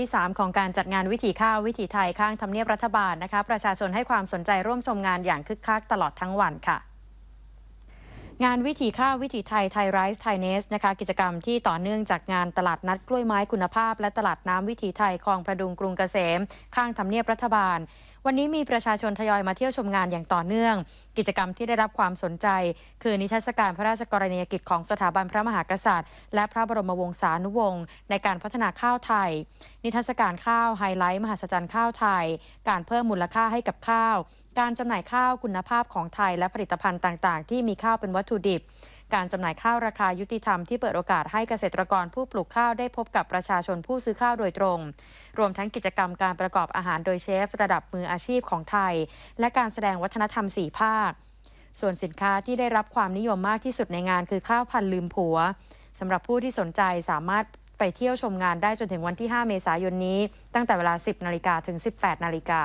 ที่ 3 ของการจัดงานวิถีข้าววิถีไทยข้างทำเนียบรัฐบาลนะคะ ประชาชนให้ความสนใจร่วมชมงานอย่างคึกคักตลอดทั้งวันค่ะงานวิถีข้าววิถีไทยไทยไรซ์ไทยเนสนะคะกิจกรรมที่ต่อเนื่องจากงานตลาดนัดกล้วยไม้คุณภาพ และตลาดน้ำวิถีไทยคลองประดุงกรุงเกษม ข้างทำเนียบรัฐบาล วันนี้มีประชาชนทยอยมาเที่ยวชมงานอย่างต่อเนื่อง กิจกรรมที่ได้รับความสนใจ คือนิทรรศการพระราชกรณียกิจของสถาบันพระมหากษัตริย์ และพระบรมวงศานุวงศ์ในการพัฒนาข้าวไทย นิทรรศการข้าวไฮไลท์มหัศจรรย์ข้าวไทย การเพิ่มมูลค่าให้กับข้าว การจำหน่ายข้าวคุณภาพของไทยและผลิตภัณฑ์ต่างๆ ที่มีข้าวเป็นวัตถุดิบ การจำหน่ายข้าวราคายุติธรรมที่เปิดโอกาสให้เกษตรกรผู้ปลูกข้าวได้พบกับประชาชนผู้ซื้อข้าวโดยตรง รวมทั้งกิจกรรมการประกอบอาหารโดยเชฟ ระดับมืออาชีพของไทย และการแสดงวัฒนธรรมสี่ภาคส่วนสินค้าที่ได้รับความนิยมมากที่สุดในงานคือข้าวพันลืมผัวสำหรับผู้ที่สนใจสามารถ ไปเที่ยวชมงานได้จนถึงวันที่ 5 เมษายนนี้ ตั้งแต่เวลา 10 นาฬิกาถึง 18 นาฬิกา